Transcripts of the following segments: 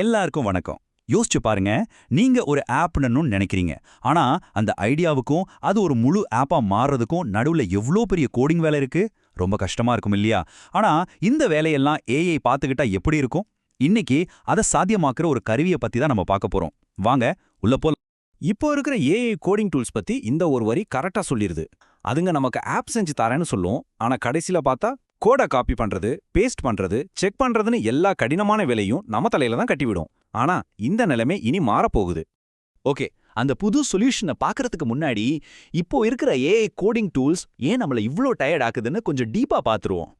எல்லாருக்கும் வணக்கம். யோசிச்சு பாருங்க நீங்க ஒரு ஆப்னு நினைக்கிறீங்க. ஆனா அந்த ஐடியாவுக்கும் அது ஒரு முழு ஆப்பா மாறுறதுக்கும் நடுவுல எவ்வளோ பெரிய கோடிங் வேலை இருக்கு? ரொம்ப கஷ்டமா இருக்கும் இல்லையா? ஆனா இந்த வேலையெல்லாம் ஏஐ பார்த்துக்கிட்டா எப்படி இருக்கும்? இன்னைக்கு அதை சாத்தியமாக்குற ஒரு கருவியை பத்தி தான் நம்ம பார்க்க போறோம். வாங்க உள்ள போல இப்போ இருக்கிற ஏஐ கோடிங் டூல்ஸ் பத்தி இந்த ஒரு வரி கரெக்டா சொல்லிருது. அதுங்க நமக்கு ஆப் செஞ்சு தரேன்னு சொல்லும். ஆனா கடைசில பார்த்தா கோடை காப்பி பண்றது பேஸ்ட் பண்றது செக் பண்றதுன்னு எல்லா கடினமான வேலையும் நம்ம தலையில தான் கட்டிவிடும். ஆனா இந்த நிலைமை இனி மாறப்போகுது. ஓகே அந்த புது சொல்யூஷனை பார்க்கறதுக்கு முன்னாடி இப்போ இருக்கிற ஏஐ கோடிங் டூல்ஸ் ஏன் நம்மள இவ்ளோ டயர்ட் ஆக்குதுன்னு கொஞ்சம் டீப்பா பார்த்துருவோம்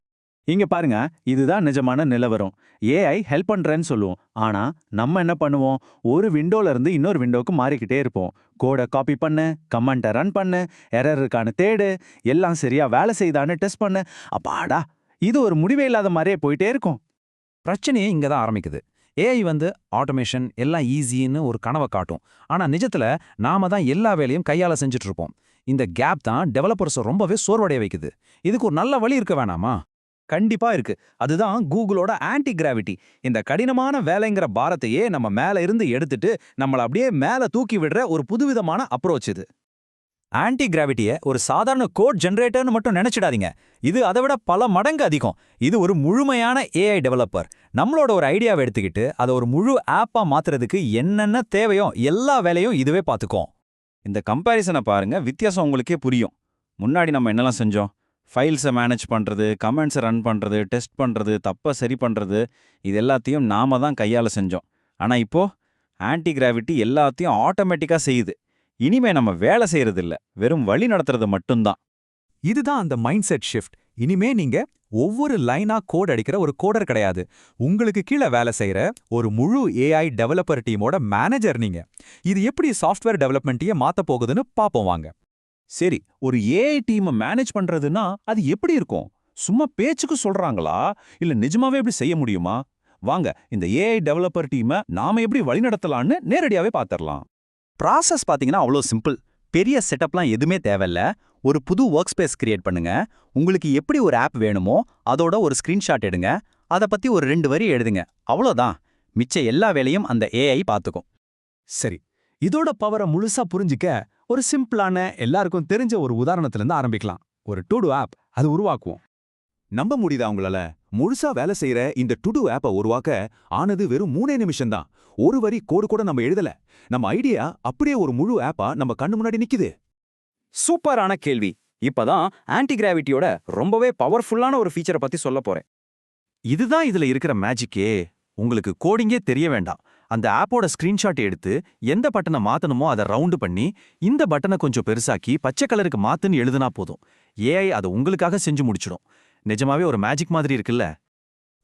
இங்க பாருங்க இதுதான் நிஜமான நிலவரம். ஏஐ ஹெல்ப் பண்றேன்னு சொல்லுவோம். ஆனா நம்ம என்ன பண்ணுவோம்? ஒரு விண்டோல இருந்து இன்னொரு விண்டோக்கு மாறிக்கிட்டே இருப்போம். கோடை காப்பி பண்ணு கமெண்ட்டை ரன் பண்ணு எரர் இருக்கான்னு தேடு எல்லாம் சரியா வேலை செய்தான்னு டெஸ்ட் பண்ணு. அப்பாடா இது ஒரு முடிவே இல்லாத மாதிரியே போயிட்டே இருக்கும். பிரச்சனையே இங்க தான் ஆரம்பிக்குது. ஏஐ வந்து ஆட்டோமேஷன் எல்லாம் ஈஸின்னு ஒரு கனவை காட்டும். ஆனா நிஜத்துல நாம தான் எல்லா வேலையும் கையால செஞ்சுட்டு இருப்போம். இந்த கேப் தான் டெவலப்பர்ஸை ரொம்பவே சோர்வடைய வைக்குது. இதுக்கு ஒரு நல்ல வழி இருக்க வேணாமா? கண்டிப்பா இருக்கு. அதுதான் கூகுளோட ஆன்டி கிராவிட்டி இந்த கடினமான வேலைங்கிற பாரத்தையே நம்ம மேல இருந்து எடுத்துட்டு நம்மள அப்படியே மேல தூக்கி விடுற ஒரு புதுவிதமான அப்ரோச் இது. ஆன்டி கிராவிட்டியை ஒரு சாதாரண கோட் ஜென்ரேட்டர்னு மட்டும் நினைச்சிடாதீங்க. இது அதை விட பல மடங்கு அதிகம். இது ஒரு முழுமையான ஏஐ டெவலப்பர் நம்மளோட ஒரு ஐடியாவை எடுத்துக்கிட்டு அதை ஒரு முழு ஆப்பா மாத்துறதுக்கு என்னென்ன தேவையோ எல்லா வேலையும் இதுவே பார்த்துக்கும் இந்த கம்பேரிசனை பாருங்க வித்தியாசம் உங்களுக்கே புரியும். முன்னாடி நம்ம என்னெல்லாம் செஞ்சோம்? ஃபைல்ஸை மேனேஜ் பண்ணுறது கமெண்ட்ஸை ரன் பண்ணுறது டெஸ்ட் பண்ணுறது தப்பை சரி பண்ணுறது இது எல்லாத்தையும் நாம தான் கையால் செஞ்சோம். ஆனால் இப்போ ஆன்டி கிராவிட்டி எல்லாத்தையும் ஆட்டோமேட்டிக்காக செய்யுது. இனிமே நம்ம வேலை செய்யறதில்ல வெறும் வழி நடத்துறது மட்டும்தான். இதுதான் அந்த மைண்ட் செட் ஷிஃப்ட் இனிமே நீங்க ஒவ்வொரு லைனா கோட் அடிக்கிற ஒரு கோடர் கிடையாது. உங்களுக்கு கீழே வேலை செய்யற ஒரு முழு ஏஐ டெவலப்பர் டீமோட மேனேஜர் நீங்க. இது எப்படி சாஃப்ட்வேர் டெவலப்மெண்ட்டையே மாத்த போகுதுன்னு பாப்போம் வாங்க. சரி ஒரு ஏஐ டீமை மேனேஜ் பண்றதுன்னா அது எப்படி இருக்கும்? சும்மா பேச்சுக்கு சொல்றாங்களா? இல்ல நிஜமாவே எப்படி செய்ய முடியுமா? வாங்க இந்த ஏஐ டெவலப்பர் டீமை நாம எப்படி வழிநடத்தலாம்னு நேரடியாவே பாத்திரலாம். ப்ராசஸ் பார்த்தீங்கன்னா அவ்வளோ சிம்பிள் பெரிய செட்டப்லாம் எதுவுமே தேவையில்ல. ஒரு புது ஒர்க் ஸ்பேஸ் கிரியேட் பண்ணுங்க. உங்களுக்கு எப்படி ஒரு ஆப் வேணுமோ அதோட ஒரு ஸ்கிரீன்ஷாட் எடுங்க. அதை பத்தி ஒரு ரெண்டு வரி எழுதுங்க. அவ்வளோதான். மிச்ச எல்லா வேலையும் அந்த ஏஐ பார்த்துக்கும் சரி இதோட பவரை முழுசா புரிஞ்சிக்க ஒரு சிம்பிளான எல்லாருக்கும் தெரிஞ்ச ஒரு உதாரணத்துல இருந்து ஆரம்பிக்கலாம். ஒரு டூடு ஆப் அது உருவாக்குவோம். நம்ப முடியுதா உங்களால? முழுசா வேலை செய்யற இந்த டுடு ஆப்பை உருவாக்க ஆனது வெறும் மூணே நிமிஷம் தான். ஒரு வரி கோடு கூட நம்ம எழுதல. நம்ம ஐடியா அப்படியே ஒரு முழு ஆப்பா நம்ம கண்ணு முன்னாடி நிக்குது. சூப்பரான கேள்வி. இப்பதான் ஆன்டி கிராவிட்டியோட ரொம்பவே பவர்ஃபுல்லான ஒரு ஃபீச்சரை பத்தி சொல்ல போறேன். இதுதான் இதுல இருக்கிற மேஜிக்கே. உங்களுக்கு கோடிங்கே தெரிய வேண்டாம். அந்த ஆப்போட ஸ்கிரீன்ஷாட் எடுத்து எந்த பட்டனை மாத்தணுமோ அதை ரவுண்டு பண்ணி இந்த பட்டனை கொஞ்சம் பெருசாக்கி பச்சை கலருக்கு மாத்துன்னு எழுதுனா போதும். ஏஐ அதை உங்களுக்காக செஞ்சு முடிச்சிடும். நிஜமாவே ஒரு மேஜிக் மாதிரி இருக்குல்ல?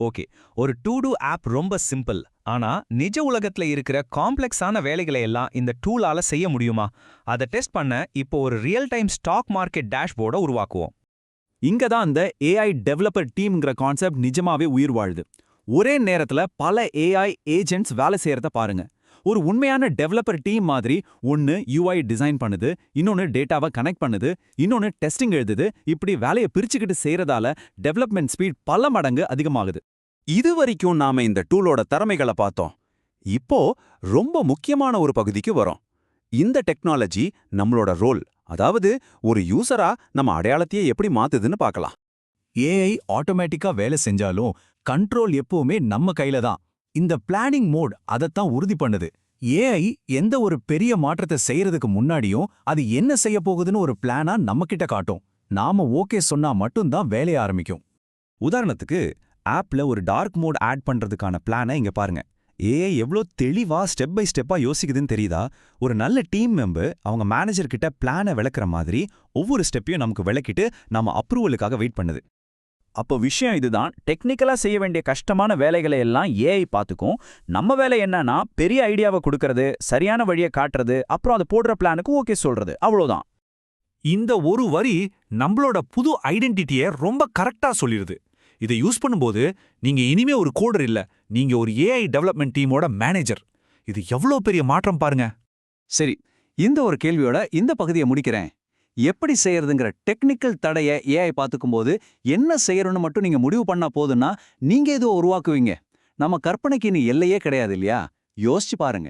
ஓகே. ஒரு டூ டூ ஆப் ரொம்ப சிம்பிள் ஆனா நிஜ உலகத்துல இருக்கிற காம்ப்ளெக்ஸான வேலைகளை எல்லாம் இந்த டூலால செய்ய முடியுமா? அதை டெஸ்ட் பண்ண இப்போ ஒரு ரியல் டைம் ஸ்டாக் மார்க்கெட் டேஷ்போர்டை உருவாக்குவோம். இங்க தான் அந்த ஏஐ டெவலப்பர் டீம்ங்கிற கான்செப்ட் நிஜமாவே உயிர் வாழுது. ஒரே நேரத்துல பல ஏஐ ஏஜென்ட்ஸ் வேலை செய்யறத பாருங்க. ஒரு உண்மையான டெவலப்பர் டீம் மாதிரி ஒன்னு யூஐ டிசைன் பண்ணுது இன்னொன்னு டேட்டாவை கனெக்ட் பண்ணுது இன்னொன்னு டெஸ்டிங் எழுதுது இப்படி வேலையை பிரிச்சுக்கிட்டு செய்யறதால டெவலப்மெண்ட் ஸ்பீட் பல மடங்கு அதிகமாகுது. இது வரைக்கும் நாம இந்த டூலோட திறமைகளை பார்த்தோம். இப்போ ரொம்ப முக்கியமான ஒரு பகுதிக்கு வரோம். இந்த டெக்னாலஜி நம்மளோட ரோல் அதாவது ஒரு யூசரா நம்ம அடையாளத்தையே எப்படி மாத்துதுன்னு பார்க்கலாம். ஏஐ ஆட்டோமேட்டிக்கா வேலை செஞ்சாலும் கண்ட்ரோல் எப்பவுமே நம்ம கையில தான். இந்த பிளானிங் மோட் அதைத்தான் உறுதி பண்ணுது. ஏஐ எந்த ஒரு பெரிய மாற்றத்தை செய்யறதுக்கு முன்னாடியும் அது என்ன செய்ய போகுதுன்னு ஒரு பிளானா நம்ம கிட்ட காட்டும். நாம ஓகே சொன்னா மட்டும்தான் வேலைய ஆரம்பிக்கும். உதாரணத்துக்கு ஆப்ல ஒரு டார்க் மோட் ஆட் பண்றதுக்கான பிளானை இங்க பாருங்க. ஏஐ எவ்வளோ தெளிவா ஸ்டெப் பை ஸ்டெப்பா யோசிக்குதுன்னு தெரியுதா? ஒரு நல்ல டீம் மெம்பர் அவங்க மேனேஜர் கிட்ட பிளானை விளக்குற மாதிரி ஒவ்வொரு ஸ்டெப்பையும் நமக்கு விளக்கிட்டு நம்ம அப்ரூவலுக்காக வெயிட் பண்ணுது. அப்போ விஷயம் இதுதான். டெக்னிக்கலா செய்ய வேண்டிய கஷ்டமான வேலைகளை எல்லாம் ஏஐ பார்த்துக்கும். நம்ம வேலை என்னன்னா பெரிய ஐடியாவை கொடுக்கறது சரியான வழியை காட்டுறது அப்புறம் அதை போடுற பிளானுக்கு ஓகே சொல்றது. அவ்வளோதான் இந்த ஒரு வரி நம்மளோட புது ஐடென்டிட்டியை ரொம்ப கரெக்டா சொல்லிருது. இதை யூஸ் பண்ணும்போது நீங்க இனிமே ஒரு கோடர் இல்ல. நீங்க ஒரு ஏஐ டெவலப்மெண்ட் டீமோட மேனேஜர் இது எவ்வளோ பெரிய மாற்றம் பாருங்க. சரி இந்த ஒரு கேள்வியோட இந்த பகுதியை முடிக்கிறேன். எப்படி செய்யறதுங்கிற டெக்னிக்கல் தடைய ஏஐ பார்த்துக்கும்போது என்ன செய்யறோம்னு மட்டும் நீங்க முடிவு பண்ணா போதுன்னா நீங்க எதுவும் உருவாக்குவீங்க. நம்ம கற்பனைக்கு இனி எல்லையே கிடையாது இல்லையா? யோசிச்சு பாருங்க.